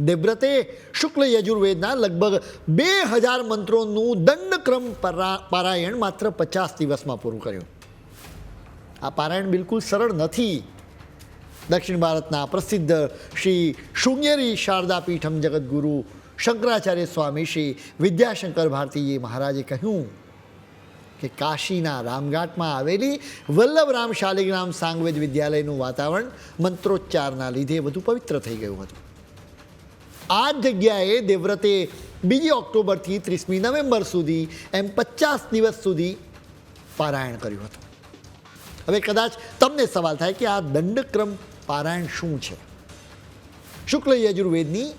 દેવ્રતે શુક્લ યજુર્વેદના લગભગ બે હજાર મંત્રોનું દંડક્રમ પરા- પારાયણ માત્ર પચાસ દિવસમાં પૂરું કર્યું. આ પારાયણ બિલકુલ સરળ નથી. દક્ષિણ ભારતના પ્રસિદ્ધ શ્રી શૃંગેરી શારદા પીઠમ જગદગુરુ શંકરાચાર્ય સ્વામી શ્રી વિદ્યાશંકર ભારતીજી મહારાજે કહ્યું કે કાશીના રામઘાટમાં આવેલી વલ્લભરામ શાલિગ્રામ સાંગવેદ વિદ્યાલયનું વાતાવરણ મંત્રોચ્ચારના લીધે વધુ પવિત્ર થઈ ગયું હતું. આ જગ્યાએ દેવવ્રતે બીજી ઓક્ટોબરથી ત્રીસમી નવેમ્બર સુધી એમ પચાસ દિવસ સુધી પારાયણ કર્યું હતું. હવે કદાચ તમને સવાલ થાય કે આ દંડક્રમ પારાયણ શું છે? શુક્લ યજુર્વેદની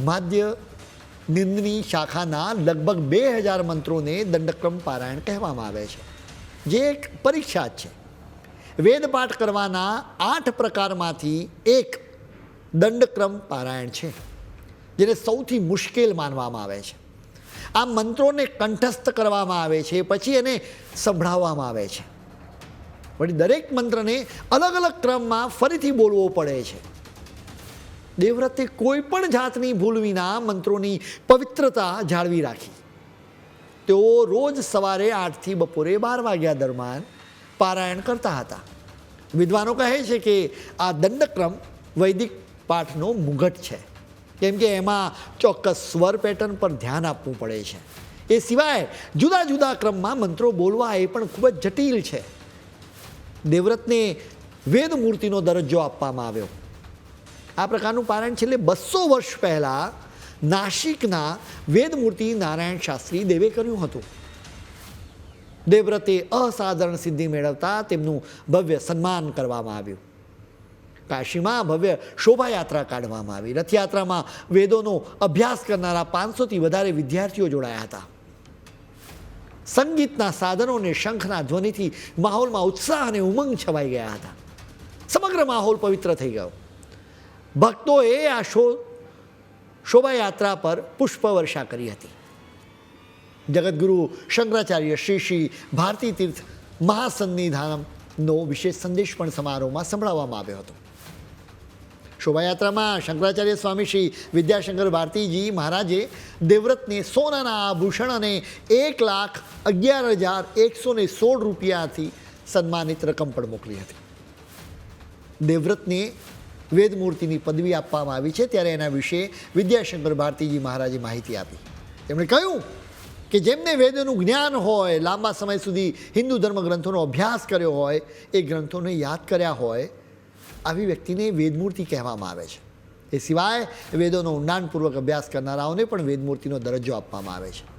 માધ્ય નિંદની શાખાના લગભગ બે હજાર મંત્રોને દંડક્રમ પારાયણ કહેવામાં આવે છે. જે એક પરીક્ષા છે. વેદપાઠ કરવાના આઠ પ્રકારમાંથી એક દંડક્રમ પારાયણ છે. જેને સૌથી મુશ્કેલ માનવામાં આવે છે. આ મંત્રોને કંઠસ્થ કરવામાં આવે છે, પછી એને સંભળાવવામાં આવે છે. વળી દરેક મંત્રને અલગ અલગ ક્રમમાં ફરીથી બોલવો પડે છે. દેવવ્રતે કોઈ પણ જાતની ભૂલ વિના મંત્રોની પવિત્રતા જાળવી રાખી. તેઓ રોજ સવારે આઠથી બપોરે બાર વાગ્યા દરમિયાન પારાયણ કરતા હતા. વિદ્વાનો કહે છે કે આ દંડક્રમ વૈદિક પાઠનો મુઘટ છે. કેમ કે એમાં ચોક્કસ સ્વર પેટર્ન પર ધ્યાન આપવું પડે છે. એ સિવાય જુદા જુદા ક્રમમાં મંત્રો બોલવા એ પણ ખૂબ જ જટિલ છે. દેવવ્રતને વેદ મૂર્તિનો દરજ્જો આપવામાં આવ્યો. આ પ્રકારનું પારાયણ છેલ્લે બસો વર્ષ પહેલાં નાસિકના વેદમૂર્તિ નારાયણ શાસ્ત્રી દેવે કર્યું હતું. દેવવ્રતે અસાધારણ સિદ્ધિ મેળવતા તેમનું ભવ્ય સન્માન કરવામાં આવ્યું. કાશીમાં ભવ્ય શોભાયાત્રા કાઢવામાં આવી. રથયાત્રામાં વેદોનો અભ્યાસ કરનારા પાંચસોથી વધારે વિદ્યાર્થીઓ જોડાયા હતા. સંગીતના સાધનો અને શંખના ધ્વનિથી માહોલમાં ઉત્સાહ અને ઉમંગ છવાઈ ગયા હતા. સમગ્ર માહોલ પવિત્ર થઈ ગયો. ભક્તોએ આ શો શોભાયાત્રા પર પુષ્પવર્ષા કરી હતી. જગદગુરુ શંકરાચાર્ય શ્રી શ્રી ભારતી તીર્થ મહાસન્નિધાનમનો વિશેષ સંદેશ પણ સમારોહમાં સંભળાવવામાં આવ્યો હતો. શોભાયાત્રામાં શંકરાચાર્ય સ્વામી શ્રી વિદ્યાશંકર ભારતીજી મહારાજે દેવવ્રતને સોનાના આભૂષણ અને એક લાખ અગિયાર હજાર એકસો ને સોળ રૂપિયાથી સન્માનિત રકમ પણ મોકલી હતી. દેવવ્રતને વેદમૂર્તિની પદવી આપવામાં આવી છે ત્યારે એના વિશે વિદ્યાશંકર ભારતીજી મહારાજે માહિતી આપી. તેમણે કહ્યું કે જેમને વેદોનું જ્ઞાન હોય, લાંબા સમય સુધી હિન્દુ ધર્મ ગ્રંથોનો અભ્યાસ કર્યો હોય, એ ગ્રંથોને યાદ કર્યા હોય આવી વ્યક્તિને વેદમૂર્તિ કહેવામાં આવે છે. એ સિવાય વેદોનો ઊંડાણપૂર્વક અભ્યાસ કરનારાઓને પણ વેદમૂર્તિનો દરજ્જો આપવામાં આવે છે.